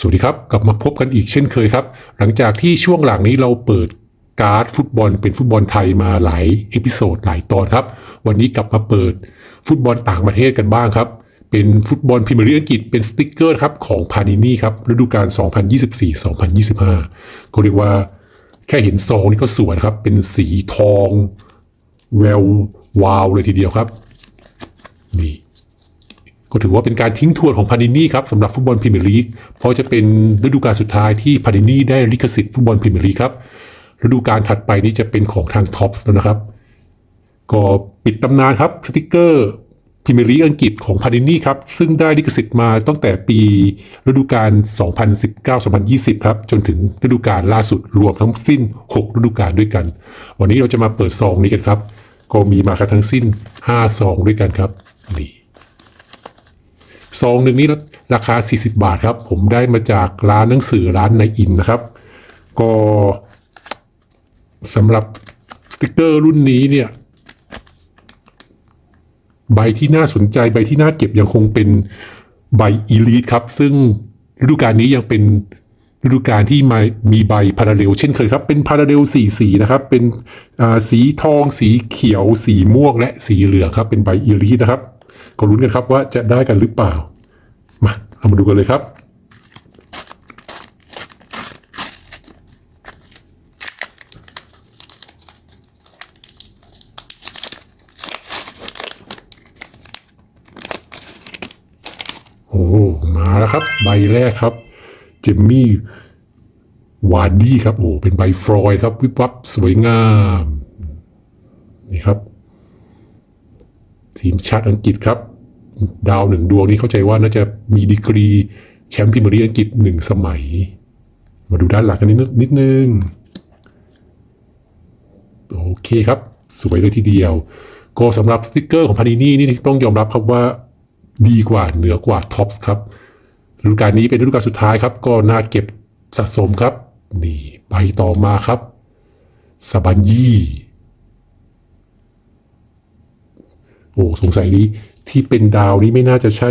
สวัสดีครับ กลับมาพบกันอีกเช่นเคยครับ หลังจากที่ช่วงหลังนี้เราเปิดการ์ดฟุตบอลเป็นฟุตบอลไทยมาหลายเอพิโซดหลายตอนครับ วันนี้กลับมาเปิดฟุตบอลต่างประเทศกันบ้างครับ เป็นฟุตบอลพรีเมียร์ลีกอังกฤษเป็นสติกเกอร์ครับของพานินี่ครับฤดูกาล 2024-2025 ก็เรียกว่าแค่เห็นซองนี่ก็สวยครับ เป็นสีทอง แวววาวเลยทีเดียวครับนี่ ก็ถือว่าเป็นการทิ้งทวนของพานินี่ครับสำหรับฟุตบอลพรีเมียร์ลีกเพราะจะเป็นฤดูกาลสุดท้ายที่พานินี่ได้ลิขสิทธิ์ฟุตบอลพรีเมียร์ลีกครับฤดูกาลถัดไปนี้จะเป็นของทางท็อปส์แล้วนะครับ ก็ปิดตำนานครับสติกเกอร์พรีเมียร์ลีกอังกฤษของพานินี่ครับซึ่งได้ลิขสิทธิ์มาตั้งแต่ปีฤดูกาล 2019-2020 ครับ จนถึงฤดูกาลล่าสุดรวมทั้งสิ้น 6 ฤดูกาลด้วยกัน วันนี้เราจะมาเปิดซองนี้กันครับ ก็มีมากันทั้งสิ้น 5 ซองด้วยกันครับนี่ ซองหนึ่งนี้ราคา 40 บาทครับ ผมได้มาจากร้านหนังสือร้านในอินนะครับ ก็สำหรับสติกเกอร์รุ่นนี้เนี่ย ใบที่น่าสนใจใบที่น่าเก็บยังคงเป็นใบอีลีทครับ ซึ่งฤดูกาลนี้ยังเป็นฤดูกาลที่มามีใบพาราเรลเช่นเคยครับ เป็นพาราเรลสีสีนะครับ เป็นสีทองสีเขียว สีม่วงและสีเหลืองครับ เป็นใบอีลีทนะครับ ก็ลุ้นกันครับว่าจะได้กันหรือเปล่า มาเรามาดูกันเลยครับ โอ้มาแล้วครับ ใบแรกครับ เจมมี่วาร์ดี้ครับ โอ้เป็นใบฟรอยครับ วิบวับสวยงาม นี่ครับ ทีมชาติอังกฤษครับ ดาวหนึ่งดวงนี้เข้าใจว่าน่าจะมีดีกรีแชมป์พรีเมียร์ลีกอังกฤษหนึ่งสมัย มาดูด้านหลังกันนิดนิดนึง โอเคครับ สวยเลยทีเดียว ก็สำหรับสติกเกอร์ของพานินี่นี่ต้องยอมรับครับว่าดีกว่าเหนือกว่าท็อปส์ครับฤดูกาลนี้เป็นฤดูกาลสุดท้ายครับ ก็น่าเก็บสะสมครับ นี่ใบต่อมาครับซาบันยี่ โอ้สงสัยนี้ที่เป็นดาวนี้ไม่น่าจะใช่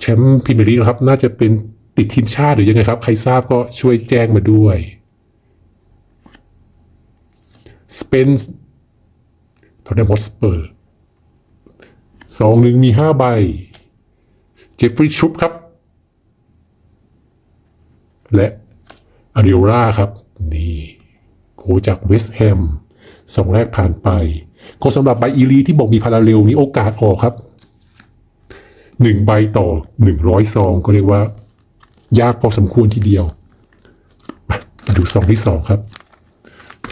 แชมป์พรีเมียร์ลีกนะครับ น่าจะเป็นติดทีมชาติหรือยังไงครับ ใครทราบก็ช่วยแจ้งมาด้วยสเปนทอนเนมอสเปอร์สองหนึ่งมีห้าใบ เจฟฟรีย์ชุปครับ และอาริโอราครับ นี่โกจากเวสต์แฮมสองแรกผ่านไป ก็สำหรับใบอีลีที่บอกมีพาราเรลนี้โอกาสออกครับหนึ่งใบต่อหนึ่งร้อยซองก็เรียกว่า ยากพอสมควรทีเดียว มาดูซองที่สองครับ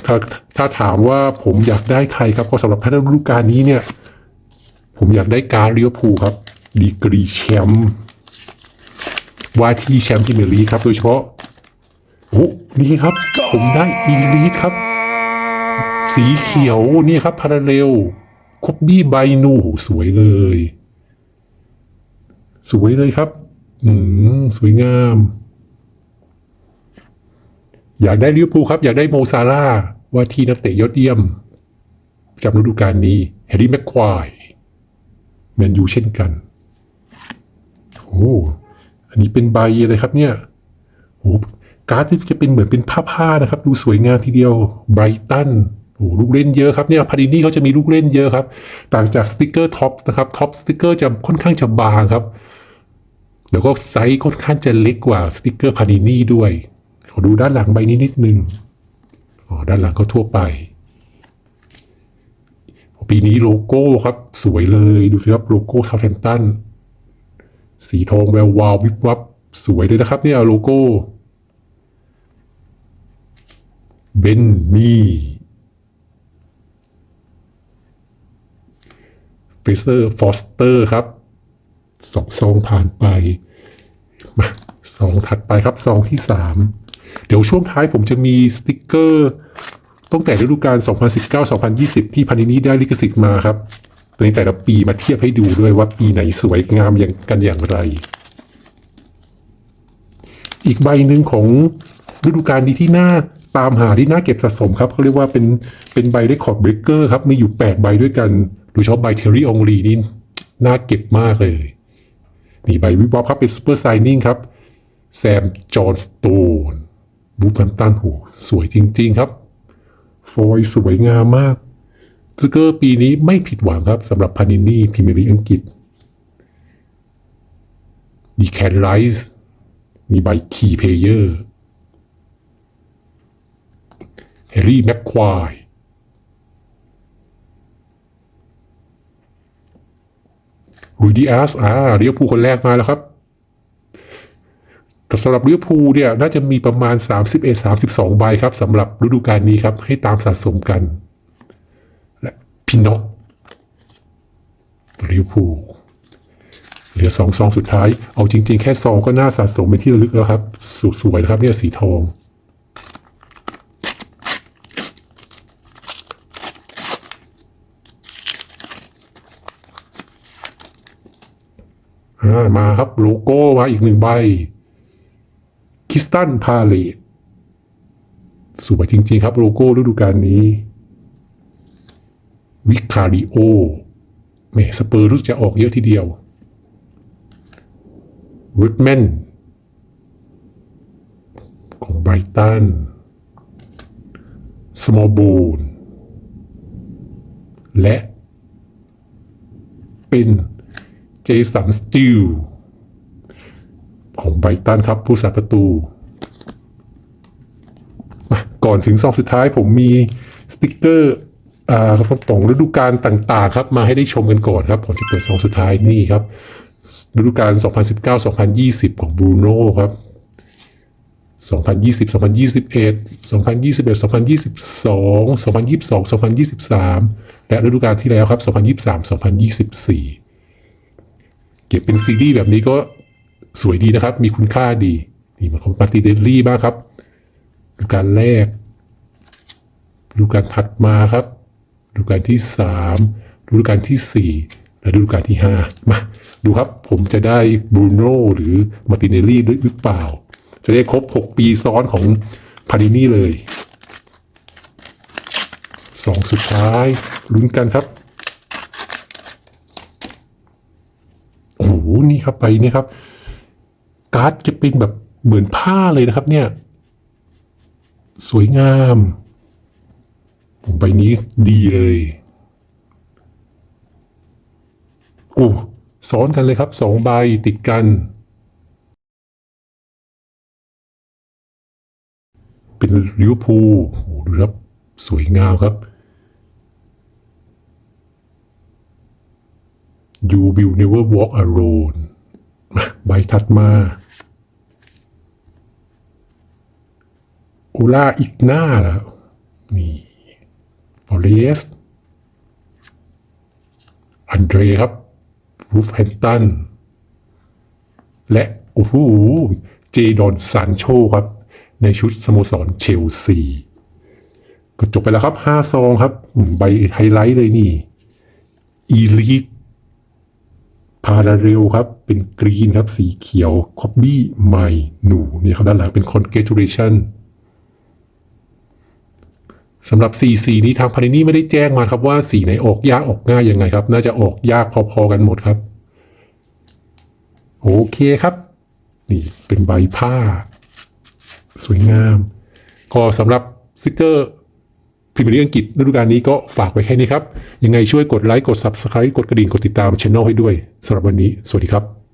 ถ้าถ้าถามว่าผมอยากได้ใครครับ ก็สำหรับท่านฤดูกาลนี้เนี่ย ผมอยากได้การเลียวภูครับ ดีกรีแชมป์ว่าที่แชมป์พรีเมียร์ลีกครับ โดยเฉพาะโอ้นี่ครับ ผมได้อีลีทครับ สีเขียวนี่ครับพาราเรลคบบี้ไบนูสวยเลย สวยเลยครับ อืมสวยงาม อยากได้ลิเวอร์พูลครับ อยากได้โมซาร่าว่าที่นักเตะยอดเยี่ยมจำฤดูกาลนี้แฮร์รี่แม็กควายแมนยูเช่นกันโอ้อันนี้เป็นใบอะไรครับเนี่ยโอ้การ์ดที่จะเป็นเหมือนเป็นผ้าๆนะครับ ดูสวยงามทีเดียวไบรตัน โอ้ลูกเล่นเยอะครับเนี่ยพาดินี่เขาจะมีลูกเล่นเยอะครับ ต่างจากสติกเกอร์ท็อปนะครับท็อปสติกเกอร์จะค่อนข้างจะบางครับ แล้วก็ไซส์ค่อนข้างจะเล็กกว่าสติกเกอร์พานินี่ด้วยขอดูด้านหลังใบนี้นิดนึงอ๋อด้านหลังก็ทั่วไปปีนี้โลโก้ครับสวยเลยดูสิครับโลโก้ซา u t แ a ม p ตันสีทองแวววาววิบวับสวยเลยนะครับเนี่ยโลโก้เบนนี่ ฟเซอร์ฟอสเตอร์ครับสองซองผ่านไปมาซองถัดไปครับซองที่สามเดี๋ยวช่วงท้ายผมจะมีสติกเกอร์ตั้งแต่ฤดูกาล 2019-2020 ที่พานินี่ได้ลิขสิทธิ์มาครับในแต่ละปีมาเทียบให้ดูด้วยว่าปีไหนสวยงามอย่างกันอย่างไร อีกใบหนึ่งของฤดูกาลนี้ที่น่าตามหาที่น่าเก็บสะสมครับเขาเรียกว่าเป็นเป็นใบได้คอร์ดเบรกเกอร์ครับมีอยู่ 8 ใบด้วยกัน ยเฉพาะใบเทอรี่องลีนี่น่าเก็บมากเลย นี่ใบวิบวับครับเป็นซูเปอร์ไซนิ่งครับแซมจอห์นสโตนบูฟแฮมตันโหสวยจริง ๆ ครับฟอยสวยงามมากสกเกอร์ปีนี้ไม่ผิดหวังครับสำหรับพานินี่พรีเมียร์ลีอังกฤษมีแคนไรส์มีใบคีย์เพเยอร์แฮร์รี่แม็กควาย ลุยดีอาสอ่าเรียวภูคนแรกมาแล้วครับ แต่สำหรับเวอร์พูเนี่ยน่าจะมีประมาณ 31-32 ใบครับสำหรับฤดูกาลนี้ครับ ให้ตามสะสมกัน และพินน็อกเวอร์พูเหลือสองซองสุดท้าย เอาจริง ๆ แค่ซองก็น่าสะสมเป็นที่ระลึกแล้วครับ สวยนะครับเนี่ยสีทอง มาครับโลโก้มาอีกหนึ่งใบคิสตันพาเลตสวยจริง ๆ ครับโลโก้ฤดูกาลนี้ วิคาริโอแหมสเปอร์รู้จะออกเยอะทีเดียวเวดแมนของไบรตันสมอลบูนและเป็น เจสันสติลของไบตันครับผู้สาประตู ก่อนถึงซองสุดท้ายผมมีสติกเกอร์อ่าครับตรงฤดูกาลต่างๆ ครับ มาให้ได้ชมกันก่อนครับผมจะเปิดซองสุดท้ายนี่ครับฤดูกาล 2019-2020 ของบรูโน่ครับ 2020 2021 2021 2022 2022 2023 และฤดูกาลที่แล้วครับ 2023 2024 เก็บเป็นซีรีส์แบบนี้ก็สวยดีนะครับ มีคุณค่าดีนี่มันของปาร์ติเดลลี่บ้างครับดูกาลแรก ดูกาลถัดมาครับ ดูกาลที่สามดูกาลที่สี่และดูกาลที่ห้ามาดูครับผมจะได้บรูโน่หรือมาติเนลลี่ด้วยหรือเปล่า จะได้ครบ 6 ปีซ้อนของพารินี่เลยสองสุดท้ายลุ้นกันครับ โอ้โห นี่ครับไปนี่ครับ การ์ดจะเป็นแบบเหมือนผ้าเลยนะครับ เนี่ย สวยงามใบนี้ดีเลยโอ้ซ้อนกันเลยครับสองใบติดกัน เป็นลิวพูโอ้โหดูครับ สวยงามครับ You will never walk alone ใบถัดมาโอล่าอีกหน้าแล้วนี่ฟอเรสอันเดรครับรูฟแฮนตัน และ โอ้โห เจดอนซานโชครับ ในชุดสโมสรเชลซี ก็จบไปแล้วครับห้าซองครับ ใบไฮไลท์เลยนี่ อีลีท พาราเรลครับ เป็นกรีนครับ สีเขียวคอบบี้ใหม่หนูเนี่ยครับด้านหลังเป็น congratulation สำหรับสีสีนี้ทางพารินี่ไม่ได้แจ้งมาครับว่าสีไหนออกยากออกง่ายยังไงครับ น่าจะออกยากพอๆกันหมดครับ โอเคครับ นี่เป็นใบผ้า สวยงาม ก็สำหรับสติกเกอร์ พรีเมียร์ลีกอังกฤษฤดูกาลนี้ก็ฝากไว้แค่นี้ครับ ยังไงช่วยกดไลค์กด Subscribe กดกระดิ่งกดติดตามช่องให้ด้วยสำหรับวันนี้ สวัสดีครับ